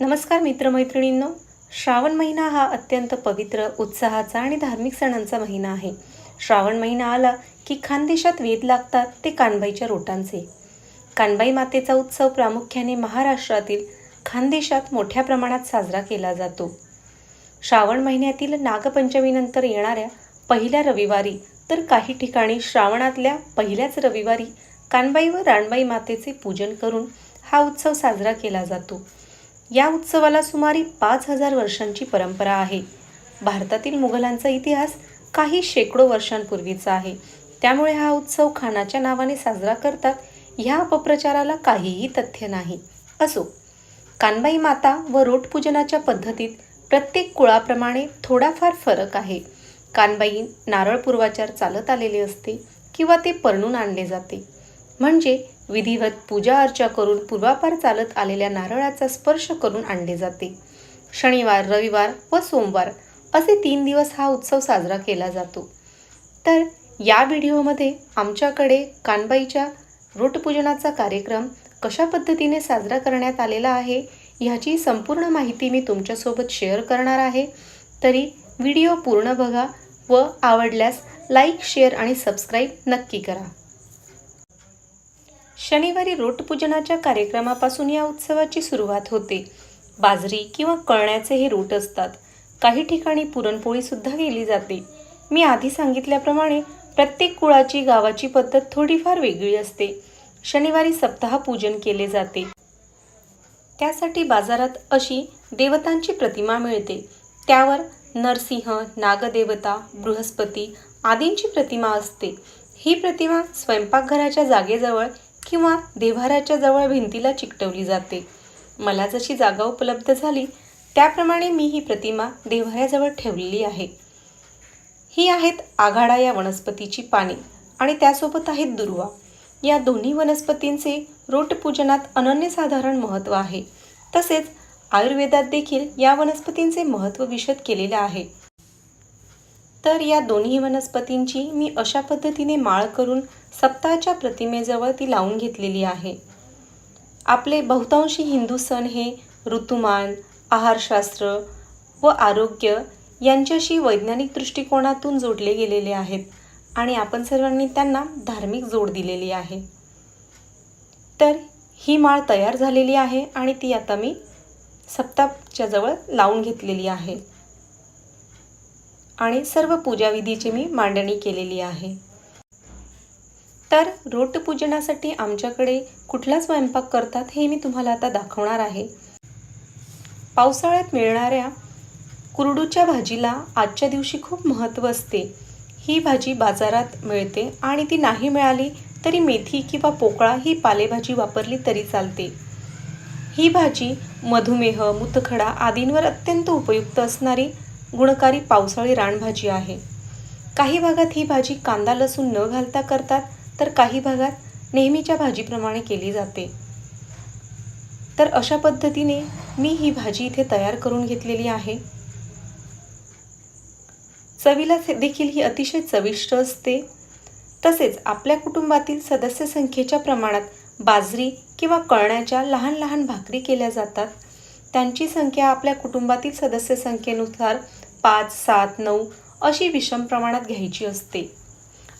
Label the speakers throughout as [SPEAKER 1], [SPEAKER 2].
[SPEAKER 1] नमस्कार मित्रमैत्रिणींनो. श्रावण महिना हा अत्यंत पवित्र उत्साहाचा आणि धार्मिक सणांचा महिना आहे. श्रावण महिना आला की खानदेशात वेध लागतात ते कानबाईच्या रोटांचे. कानबाई मातेचा उत्सव प्रामुख्याने महाराष्ट्रातील खानदेशात मोठ्या प्रमाणात साजरा केला जातो. श्रावण महिन्यातील नागपंचमीनंतर येणाऱ्या पहिल्या रविवारी तर काही ठिकाणी श्रावणातल्या पहिल्याच रविवारी कानबाई व राणबाई मातेचे पूजन करून हा उत्सव साजरा केला जातो. या उत्सवाला सुमारे पाच हजार वर्षांची परंपरा आहे. भारतातील मुघलांचा इतिहास काही शेकडो वर्षांपूर्वीचा आहे. त्यामुळे हा उत्सव खानाच्या नावाने साजरा करतात ह्या अपप्रचाराला काहीही तथ्य नाही. असो कानबाई माता व रोटपूजनाच्या पद्धतीत प्रत्येक कुळाप्रमाणे थोडाफार फरक आहे. कानबाई नारळ पूर्वाचार चालत आलेले असते किंवा ते परणून आणले जाते. म्हणजे विधिवत पूजा अर्चा करून पूर्वापार चालत आलेल्या नारळाचा स्पर्श करून आणले जाते. शनिवार रविवार व सोमवार असे तीन दिवस हा उत्सव साजरा केला जातो. तर या व्हिडिओमध्ये आमच्याकडे कानबाईच्या रोटपूजनाचा कार्यक्रम कशा पद्धतीने साजरा करण्यात आलेला आहे ह्याची संपूर्ण माहिती मी तुमच्यासोबत शेअर करणार आहे. तरी व्हिडिओ पूर्ण बघा व आवडल्यास लाईक शेअर आणि सबस्क्राईब नक्की करा. शनिवारी रोटपूजनाच्या कार्यक्रमापासून या उत्सवाची सुरुवात होते. बाजरी किंवा कळण्याचे हे रोट असतात. काही ठिकाणी पुरणपोळीसुद्धा केली जाते. मी आधी सांगितल्याप्रमाणे प्रत्येक कुळाची गावाची पद्धत थोडीफार वेगळी असते. शनिवारी सप्ताह पूजन केले जाते. त्यासाठी बाजारात अशी देवतांची प्रतिमा मिळते. त्यावर नरसिंह नागदेवता बृहस्पती आदींची प्रतिमा असते. ही प्रतिमा स्वयंपाकघराच्या जागेजवळ किंवा देव्हाराच्या जवळ भिंतीला चिकटवली जाते. मला जशी जागा उपलब्ध झाली त्याप्रमाणे मी ही प्रतिमा देव्हाऱ्याजवळ ठेवलेली आहे. ही आहेत आघाडा या वनस्पतीची पाने आणि त्यासोबत आहेत दुर्वा. या दोन्ही वनस्पतींचे रोटपूजनात अनन्यसाधारण महत्त्व आहे. तसेच आयुर्वेदात देखील या वनस्पतींचे महत्त्व विशद केलेले आहे. तर या दोन्ही वनस्पतींची मी अशा पद्धतीने माळ करून सप्ताच्या प्रतिमेजवळ ती लावून घेतलेली आहे. आपले बहुतांशी हिंदू सण हे ऋतुमान आहारशास्त्र व आरोग्य यांच्याशी वैज्ञानिक दृष्टिकोनातून जोडले गेलेले आहेत आणि आपण सर्वांनी त्यांना धार्मिक जोड दिलेली आहे. तर ही माळ तयार झालेली आहे आणि ती आता मी सप्ताच्या जवळ लावून घेतलेली आहे. आणि सर्व पूजाविधीची मी मांडणी केलेली आहे. तर रोटपूजनासाठी आमच्याकडे कुठला स्वयंपाक करतात हे मी तुम्हाला आता दाखवणार आहे. पावसाळ्यात मिळणाऱ्या कुरडूच्या भाजीला आजच्या दिवशी खूप महत्त्व असते. ही भाजी बाजारात मिळते आणि ती नाही मिळाली तरी मेथी किंवा पोकळा ही पालेभाजी वापरली तरी चालते. ही भाजी मधुमेह मुतखडा आदींवर अत्यंत उपयुक्त असणारी गुणकारी पावसाळी रानभाजी आहे. काही भागात ही भाजी कांदा लसूण न घालता करतात तर काही भागात नेहमीच्या भाजीप्रमाणे केली जाते. तर अशा पद्धतीने मी ही भाजी इथे तयार करून घेतलेली आहे. चवीला देखील ही अतिशय चविष्ट असते. तसेच आपल्या कुटुंबातील सदस्य संख्येच्या प्रमाणात बाजरी किंवा कळण्याच्या लहान लहान भाकरी केल्या जातात. त्यांची संख्या आपल्या कुटुंबातील सदस्य संख्येनुसार पाच सात नऊ अशी विषम प्रमाणात घ्यायची असते.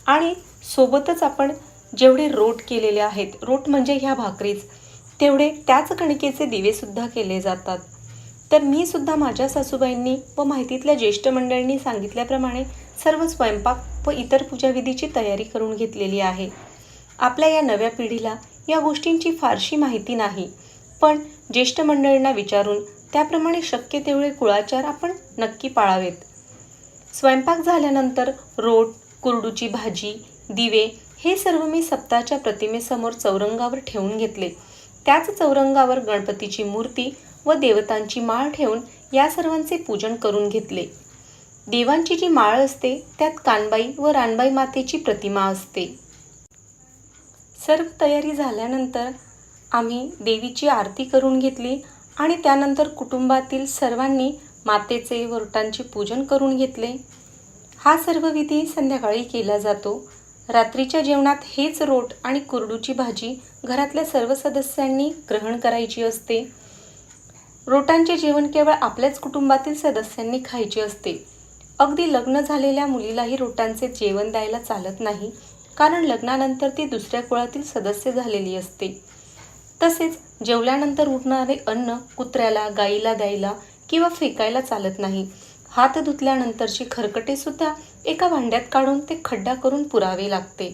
[SPEAKER 1] आणि सोबतच आपण जेवढे रोट केलेले आहेत रोट म्हणजे ह्या भाकरीच तेवढे त्याच कणकेचे दिवेसुद्धा केले जातात. तर मी सुद्धा माझ्या सासूबाईंनी व माहितीतल्या ज्येष्ठ मंडळींनी सांगितल्याप्रमाणे सर्व स्वयंपाक व इतर पूजाविधीची तयारी करून घेतलेली आहे. आपल्या या नव्या पिढीला या गोष्टींची फारशी माहिती नाही पण ज्येष्ठ मंडळींना विचारून त्याप्रमाणे शक्य तेवढे कुळाचार आपण नक्की पाळावेत. स्वयंपाक झाल्यानंतर रोट कुरडूची भाजी दिवे हे सर्व मी सप्ताच्या प्रतिमेसमोर चौरंगावर ठेवून घेतले. त्याच चौरंगावर गणपतीची मूर्ती व देवतांची माळ ठेवून या सर्वांचे पूजन करून घेतले. देवांची जी माळ असते त्यात कानबाई व रानबाई मातेची प्रतिमा असते. सर्व तयारी झाल्यानंतर आम्ही देवीची आरती करून घेतली आणि त्यानंतर कुटुंबातील सर्वांनी मातेचे वरटांचे पूजन करून घेतले. हा सर्व विधी संध्याकाळी केला जातो. रात्रीच्या जेवणात हेच रोट आणि कुरडूची भाजी घरातल्या सर्व सदस्यांनी ग्रहण करायची असते. रोटांचे जेवण केवळ आपल्याच कुटुंबातील सदस्यांनी खायचे असते. अगदी लग्न झालेल्या मुलीलाही रोटांचे जेवण द्यायला चालत नाही कारण लग्नानंतर ती दुसऱ्या कुळातील सदस्य झालेली असते. तसेच जेवल्यानंतर उठणारे अन्न कुत्र्याला गाईला द्यायला किंवा फेकायला चालत नाही. हात धुतल्यानंतरची खरकटेसुद्धा एका भांड्यात काढून ते खड्डा करून पुरावे लागते.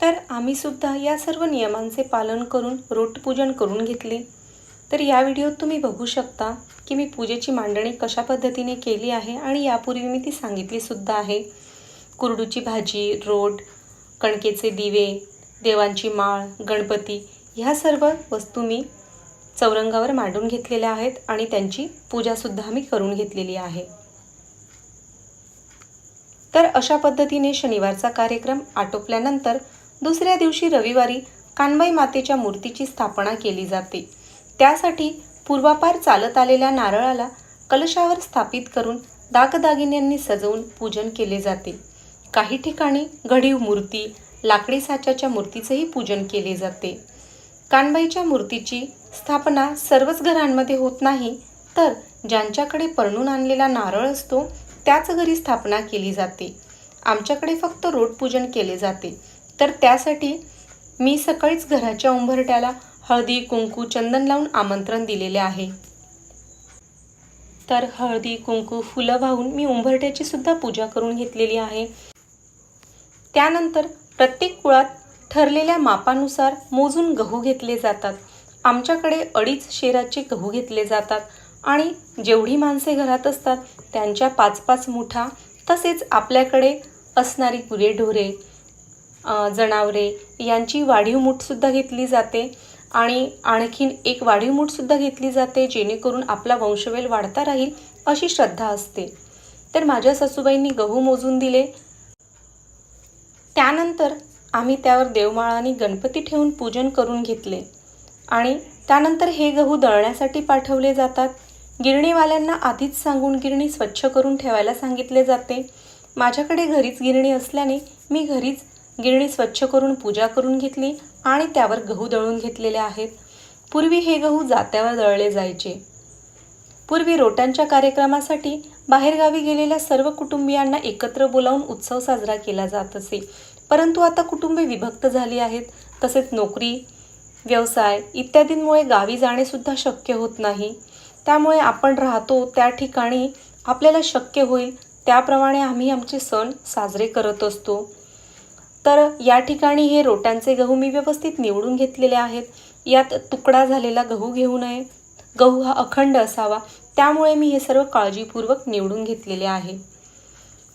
[SPEAKER 1] तर आम्ही सुद्धा या सर्व नियमांचे पालन करून रोटपूजन करून घेतले. तर या व्हिडिओत तुम्ही बघू शकता की मी पूजेची मांडणी कशा पद्धतीने केली आहे आणि यापूर्वी मी ती सांगितलीसुद्धा आहे. कुरडूची भाजी रोट कणकेचे दिवे देवांची माळ गणपती ह्या सर्व वस्तू मी चौरंगावर मांडून घेतलेल्या आहेत आणि त्यांची पूजासुद्धा मी करून घेतलेली आहे. तर अशा पद्धतीने शनिवारचा कार्यक्रम आटोपल्यानंतर दुसऱ्या दिवशी रविवारी कानबाई मातेच्या मूर्तीची स्थापना केली जाते. त्यासाठी पूर्वापार चालत आलेल्या नारळाला कलशावर स्थापित करून दागदागिन्यांनी सजवून पूजन केले जाते. काही ठिकाणी घडीव मूर्ती लाकडी साच्याच्या मूर्तीचेही पूजन केले जाते. कानबाईच्या मूर्तीची स्थापना सर्वच घरांमध्ये होत नाही तर ज्यांच्याकडे परणून आणलेला नारळ असतो त्याच घरी स्थापना केली जाते. आमच्याकडे फक्त रोट पूजन केले जाते. तर त्यासाठी मी सकाळीच घराच्या उंबरट्याला हळदी कुंकू चंदन लावून आमंत्रण दिलेले आहे. तर हळदी कुंकू फुलं वाहून मी उंबरट्याची सुद्धा पूजा करून घेतलेली आहे. त्यानंतर प्रत्येक कुळात ठरलेल्या मापानुसार मोजून गहू घेतले जातात. आमच्याकडे अडीच शेराचे गहू घेतले जातात आणि जेवढी माणसे घरात असतात त्यांच्या पाच पाच मुठा तसेच आपल्याकडे असणारी गुरेढोरे जनावरे यांची वाढीव मूठसुद्धा घेतली जाते आणि आणखीन एक वाढीव मूठसुद्धा घेतली जाते जेणेकरून आपला वंशवेल वाढता राहील अशी श्रद्धा असते. तर माझ्या सासूबाईंनी गहू मोजून दिले. त्यानंतर आम्ही त्यावर देवमाळाने गणपती ठेवून पूजन करून घेतले. आणि त्यानंतर हे गहू दळण्यासाठी पाठवले जातात. गिरणीवाल्यांना आधीच सांगून गिरणी स्वच्छ करून ठेवायला सांगितले जाते. माझ्याकडे घरीच गिरणी असल्याने मी घरीच गिरणी स्वच्छ करून पूजा करून घेतली आणि त्यावर गहू दळून घेतलेले आहेत. पूर्वी हे गहू जात्यावर दळले जायचे. पूर्वी रोटांच्या कार्यक्रमासाठी बाहेरगावी गेलेल्या सर्व कुटुंबियांना एकत्र बोलावून उत्सव साजरा केला जात असे. परंतु आता कुटुंबे विभक्त झाली आहेत. तसेच नोकरी व्यवसाय इत्यादींमुळे गावी जाणेसुद्धा शक्य होत नाही. त्यामुळे आपण राहतो त्या ठिकाणी आपल्याला शक्य होईल त्याप्रमाणे आम्ही आमचे सण साजरे करत असतो. तर या ठिकाणी हे रोट्यांचे गहू मी व्यवस्थित निवडून घेतलेले आहेत. यात तुकडा झालेला गहू घेऊ नये. गहू हा अखंड असावा. त्यामुळे मी हे सर्व काळजीपूर्वक निवडून घेतलेले आहे.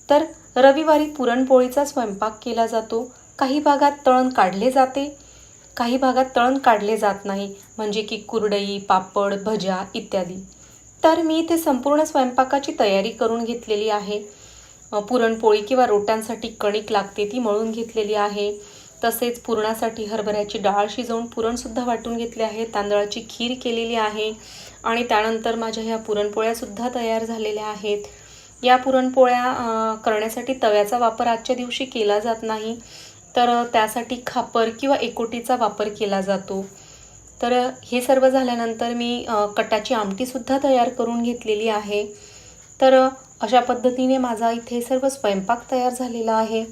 [SPEAKER 1] तर रविवारी पुरणपोळीचा स्वयंपाक केला जातो. काही भागात तळण काढले जाते. काही भागात तळण काढले जात नाही म्हणजे की कुरडई पापड भज्या इत्यादी. तर मी इथे संपूर्ण स्वयंपाकाची तयारी करून घेतलेली आहे. पुरणपोळी किंवा रोट्यांसाठी कणिक लागते ती मळून घेतलेली आहे. तसेच पुरणासाठी हरभऱ्याची डाळ शिजवून पुरणसुद्धा वाटून घेतले आहे. तांदळाची खीर केलेली आहे. आणि त्यानंतर माझ्या ह्या पुरणपोळ्यासुद्धा तयार झालेल्या आहेत. या पुरणपोळ्या करण्यासाठी तव्याचा वापर आजच्या दिवशी केला जात नाही. तर त्यासाठी खापर किंवा एकोटीचा वापर केला जातो. तर हे सर्व झाल्यानंतर मी कटाची आमटीसुद्धा तयार करून घेतलेली आहे. तर अशा पद्धतीने माझा इथे सर्व स्वयंपाक तयार झालेला आहे.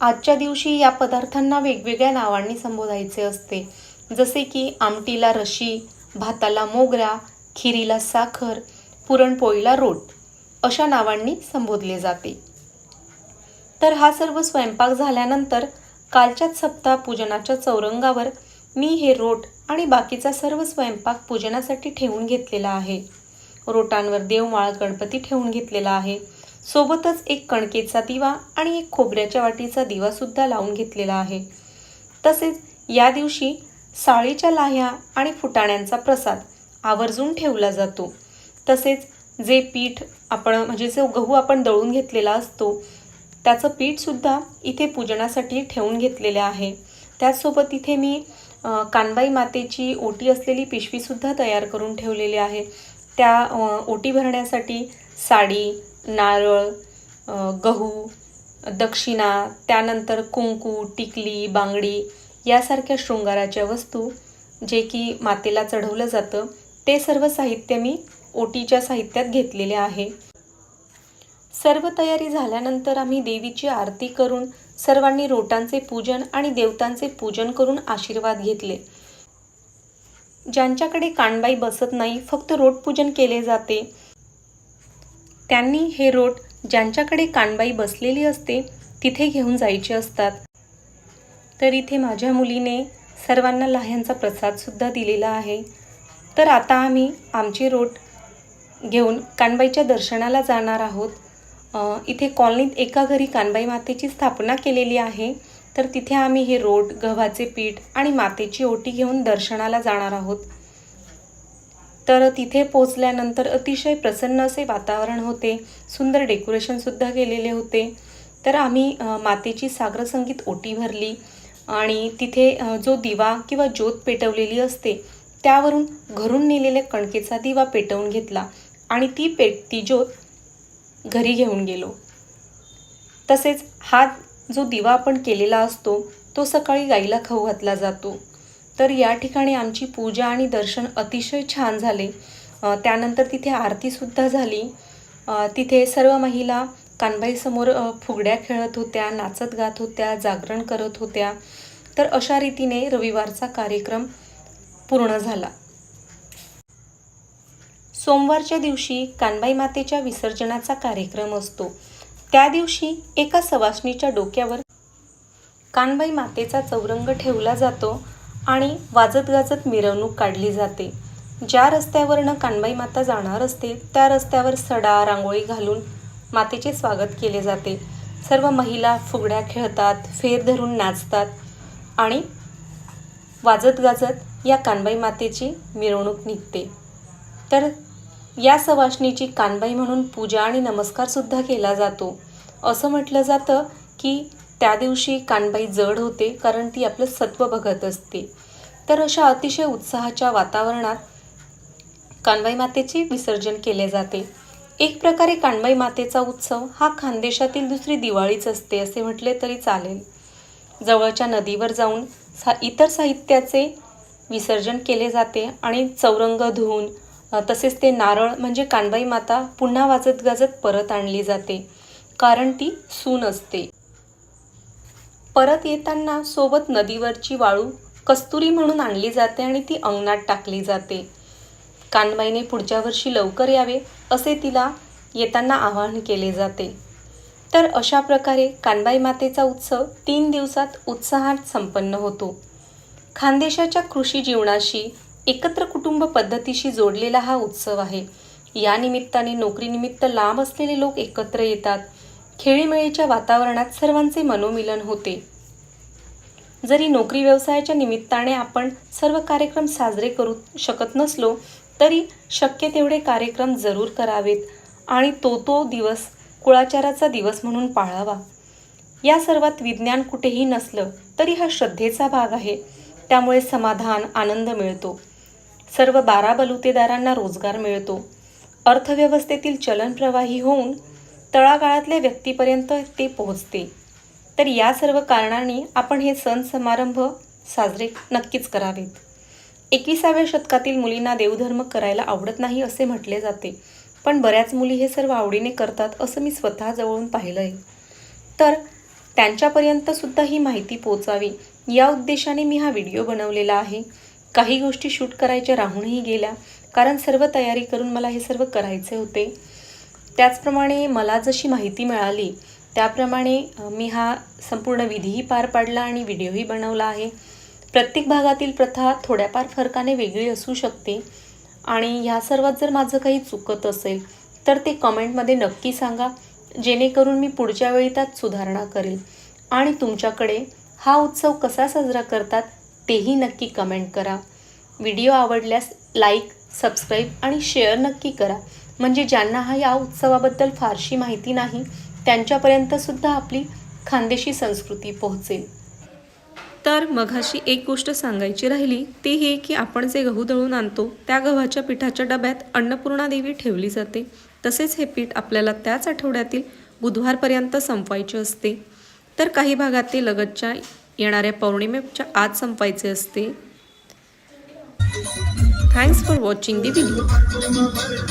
[SPEAKER 1] आजच्या दिवशी या पदार्थांना वेगवेगळ्या नावांनी संबोधायचे असते. जसे की आमटीला रशी भाताला मोगरा खिरीला साखर पुरणपोळीला रोट. अशा नावांनी संबोधले जाते. तर हा सर्व स्वयंपाक झाल्यानंतर कालच्याच सप्ताह पूजनाच्या चौरंगावर मी हे रोट आणि बाकीचा सर्व स्वयंपाक पूजनासाठी ठेवून घेतलेला आहे. रोटांवर देवमाळ गणपती ठेवून घेतलेला आहे. सोबतच एक कणकेचा दिवा आणि एक खोबऱ्याच्या वाटीचा दिवासुद्धा लावून घेतलेला आहे. तसेच या दिवशी साळीच्या लाह्या आणि फुटाण्यांचा प्रसाद आवर्जून ठेवला जातो. तसेच जे पीठ आपण म्हणजे जो गहू आपण दळून घेतलेला असतो त्याचं पीठसुद्धा इथे पूजनासाठी ठेवून घेतलेले आहे. त्याचसोबत इथे मी कानबाई मातेची ओटी असलेली पिशवीसुद्धा तयार करून ठेवलेली आहे. त्या ओटी भरण्यासाठी साडी नारळ गहू दक्षिणा त्यानंतर कुंकू टिकली बांगडी यासारख्या शृंगाराच्या वस्तू जे की मातेला चढवलं जातं ते सर्व साहित्य मी ओटीच्या साहित्यात घेतलेले आहे. सर्व तयारी झाल्यानंतर आम्ही देवीची आरती करून सर्वांनी रोटांचे पूजन आणि देवतांचे पूजन करून आशीर्वाद घेतले. ज्यांच्याकडे कानबाई बसत नाही फक्त रोट पूजन केले जाते. त्यांनी हे रोट ज्यांच्याकडे कानबाई बसलेली असते तिथे घेऊन जायचे असतात. तर इथे माझ्या मुलीने सर्वांना लाह्यांचा प्रसादसुद्धा दिलेला आहे. तर आता आम्ही आमचे रोट घेऊन कानबाईच्या दर्शनाला जाणार आहोत. इथे कॉलनीत एका घरी कानबाई मातेची स्थापना केलेली आहे. तर तिथे आम्ही हे रोट गव्हाचे पीठ आणि मातेची ओटी घेऊन दर्शनाला जाणार आहोत. तर तिथे पोचल्यानंतर अतिशय प्रसन्न असे वातावरण होते. सुंदर डेकोरेशनसुद्धा केलेले होते. तर आम्ही मातेची सागरसंगीत ओटी भरली आणि तिथे जो दिवा किंवा ज्योत पेटवलेली असते त्यावरून घरून नेलेल्या कणकेचा दिवा पेटवून घेतला. आणि ती पेटती ज्योत घरी घेऊन गेलो. तसेच हा जो दिवा आपण केलेला असतो तो सकाळी गाईला खाऊ घातला जातो. तर या ठिकाणी आमची पूजा आणि दर्शन अतिशय छान झाले. त्यानंतर तिथे आरतीसुद्धा झाली. तिथे सर्व महिला कानबाईसमोर फुगड्या खेळत होत्या नाचत गात होत्या जागरण करत होत्या. तर अशा रीतीने रविवारचा कार्यक्रम पूर्ण झाला. सोमवारच्या दिवशी कानबाई मातेच्या विसर्जनाचा कार्यक्रम असतो. त्या दिवशी एका सवासणीच्या डोक्यावर कानबाई मातेचा चौरंग ठेवला जातो आणि वाजत गाजत मिरवणूक काढली जाते. ज्या रस्त्यावरनं कानबाई माता जाणार असते त्या रस्त्यावर सडा रांगोळी घालून मातेचे स्वागत केले जाते. सर्व महिला फुगड्या खेळतात फेर धरून नाचतात आणि वाजत गाजत या कानबाई मातेची मिरवणूक निघते. तर या सवासणीची कानबाई म्हणून पूजा आणि नमस्कारसुद्धा केला जातो. असं म्हटलं जातं की त्या दिवशी कानबाई जड होते कारण ती आपलं सत्व बघत असते. तर अशा अतिशय उत्साहाच्या वातावरणात कानबाई मातेचे विसर्जन केले जाते. एक प्रकारे कानबाई मातेचा उत्सव हा खानदेशातील दुसरी दिवाळीच असते असे म्हटले तरी चालेल. जवळच्या नदीवर जाऊन सा इतर साहित्याचे विसर्जन केले जाते आणि चौरंग धुवून तसेच ते नारळ म्हणजे कानबाई माता पुन्हा वाजत गाजत परत आणली जाते कारण ती सून असते. परत येताना सोबत नदीवरची वाळू कस्तुरी म्हणून आणली जाते आणि ती अंगणात टाकली जाते. कानबाईने पुढच्या वर्षी लवकर यावे असे तिला येताना आवाहन केले जाते. तर अशा प्रकारे कानबाई मातेचा उत्सव तीन दिवसात उत्साहात संपन्न होतो. खानदेशाच्या कृषी जीवनाशी एकत्र कुटुंब पद्धतीशी जोडलेला हा उत्सव आहे. या निमित्ताने नोकरीनिमित्त लांब असलेले लोक एकत्र येतात. खेळीमेळीच्या वातावरणात सर्वांचे मनोमिलन होते. जरी नोकरी व्यवसायाच्या निमित्ताने आपण सर्व कार्यक्रम साजरे करू शकत नसलो तरी शक्य तेवढे कार्यक्रम जरूर करावेत आणि तो तो दिवस कुळाचाराचा दिवस म्हणून पाळावा. या सर्वात विज्ञान कुठेही नसलं तरी हा श्रद्धेचा भाग आहे. त्यामुळे समाधान आनंद मिळतो. सर्व बारा बलुतेदारांना रोजगार मिळतो. अर्थव्यवस्थेतील चलनप्रवाही होऊन तळागाळातल्या व्यक्तीपर्यंत ते पोहोचते. तर या सर्व कारणांनी आपण हे सण समारंभ साजरे नक्कीच करावेत. एकविसाव्या शतकातील मुलींना देवधर्म करायला आवडत नाही असे म्हटले जाते पण बऱ्याच मुली हे सर्व आवडीने करतात असं मी स्वतः जवळून पाहिलं आहे तर त्यांच्यापर्यंतसुद्धा ही माहिती पोचावी या उद्देशाने मी हा व्हिडिओ बनवलेला आहे. काही गोष्टी शूट करायच्या राहूनही गेल्या. कारण सर्व तयारी करून मला हे सर्व करायचे होते. त्याचप्रमाणे मला जशी माहिती मिळाली त्याप्रमाणे मी हा संपूर्ण विधीही पार पाडला आणि व्हिडिओही बनवला आहे. प्रत्येक भागातील प्रथा थोड्याफार फरकाने वेगळी असू शकते. आणि ह्या सर्वात जर माझं काही चुकत असेल तर ते कमेंटमध्ये नक्की सांगा. जेणेकरून मी पुढच्या वेळी त्यात सुधारणा करेल. आणि तुमच्याकडे हा उत्सव कसा साजरा करतात तेही नक्की कमेंट करा. व्हिडिओ आवडल्यास लाईक सबस्क्राईब आणि शेअर नक्की करा. म्हणजे ज्यांना हा या उत्सवाबद्दल फारशी माहिती नाही त्यांच्यापर्यंतसुद्धा आपली खानदेशी संस्कृती पोहोचेल. तर मघाशी एक गोष्ट सांगायची राहिली ती ही की आपण जे गहू दळून आणतो त्या गव्हाच्या पिठाच्या डब्यात अन्नपूर्णा देवी ठेवली जाते. तसेच हे पीठ आपल्याला त्याच आठवड्यातील बुधवारपर्यंत संपवायचे असते. तर काही भागात ते लगतच्या येणाऱ्या पौर्णिमेच्या आत संपायचे असते. Thanks for watching the video